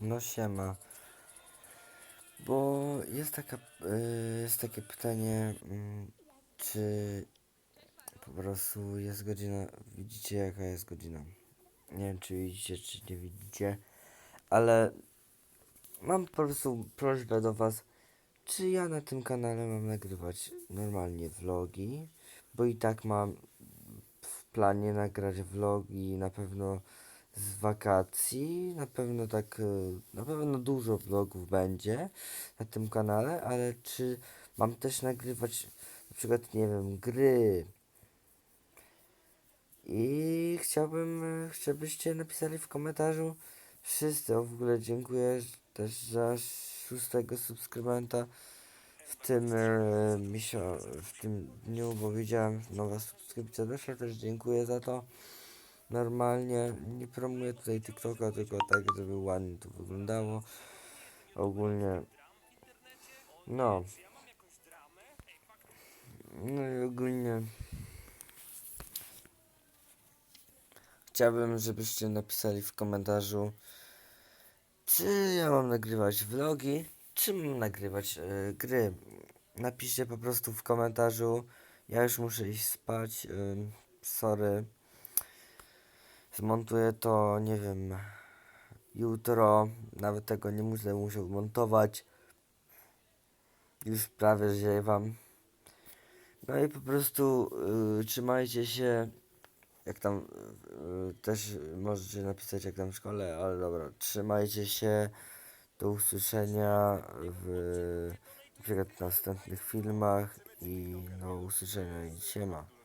No siema. Bo jest taka, y, jest takie pytanie, mm, czy po prostu jest godzina, widzicie jaka jest godzina. Nie wiem czy widzicie, czy nie widzicie, ale mam po prostu prośbę do was, czy ja na tym kanale mam nagrywać normalnie vlogi, bo i tak mam w planie nagrać vlogi na pewno z wakacji, na pewno tak, y, na pewno dużo vlogów będzie na tym kanale, ale czy mam też nagrywać na przykład, nie wiem, gry? I chciałbym, y, chciałbyście napisali w komentarzu. Wszyscy, o w ogóle dziękuję też za szóstego subskrybenta w tym e, misio, w tym dniu, bo widziałem nowa subskrypcja doszła, też dziękuję za to. Normalnie nie promuję tutaj TikToka, tylko tak, żeby ładnie to wyglądało. Ogólnie. No. No i ogólnie. Chciałbym, żebyście napisali w komentarzu, czy ja mam nagrywać vlogi, czy mam nagrywać e, gry. Napiszcie po prostu w komentarzu. Ja już muszę iść spać. ym, sorry. Zmontuję to, nie wiem, jutro. Nawet tego nie muszę musiał montować. Już prawie ziewam. No i po prostu y, trzymajcie się. Jak tam y, też możecie napisać jak tam w szkole, ale dobra, trzymajcie się. Do usłyszenia w w następnych filmach i do usłyszenia i siema.